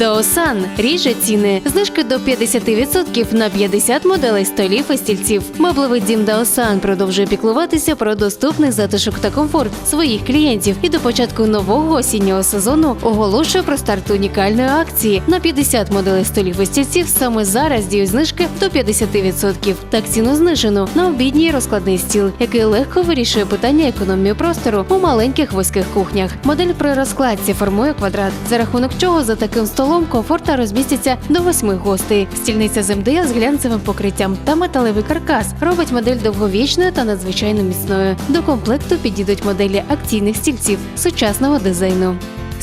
Даосан ріже ціни. Знижки до 50% на 50 моделей столів і стільців. Меблевий дім Даосан продовжує піклуватися про доступний затишок та комфорт своїх клієнтів і до початку нового осіннього сезону оголошує про старт унікальної акції на 50 моделей столів і стільців. Саме зараз діють знижки до 50%. Так ціну знижено на обідній розкладний стіл, який легко вирішує питання економії простору у маленьких вузьких кухнях. Модель при розкладці формує квадрат, за рахунок чого за таким столом комфортно розміститься до восьми гостей. Стільниця земди з глянцевим покриттям та металевий каркас робить модель довговічною та надзвичайно міцною. До комплекту підійдуть моделі акційних стільців сучасного дизайну.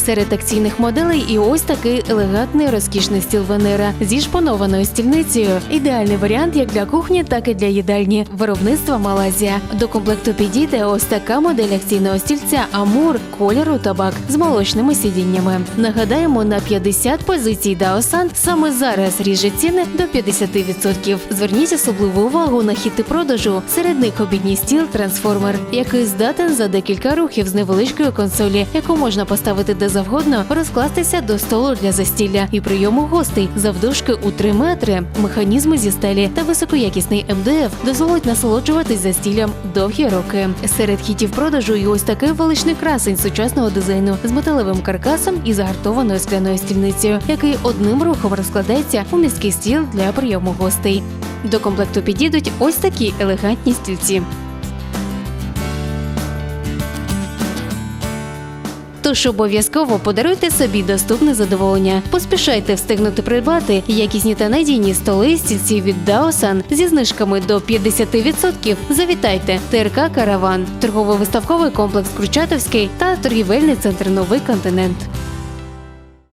Серед акційних моделей і ось такий елегантний розкішний стіл Венера зі шпонованою стільницею. Ідеальний варіант як для кухні, так і для їдальні. Виробництва Малазія. До комплекту підійде ось така модель акційного стільця Амур кольору табак з молочними сидіннями. Нагадаємо, на 50 позицій Даосан саме зараз ріже ціни до 50%. Зверніть особливу увагу на хіти продажу. Серед них обідній стіл трансформер, який здатен за декілька рухів з невеличкої консолі, яку можна поставити завгодно, розкластися до столу для застілля і прийому гостей завдовжки у 3 метри. Механізми зі сталі та високоякісний МДФ дозволить насолоджуватись застіллям довгі роки. Серед хітів продажу і ось такий величний красень сучасного дизайну з металевим каркасом і загартованою скляною стільницею, який одним рухом розкладається у міський стіл для прийому гостей. До комплекту підійдуть ось такі елегантні стільці. Тож обов'язково подаруйте собі доступне задоволення. Поспішайте встигнути придбати якісні та надійні столи стільці від Даосан зі знижками до 50%. Завітайте ТРК Караван, торгово-виставковий комплекс Кручатовський та торгівельний центр Новий континент.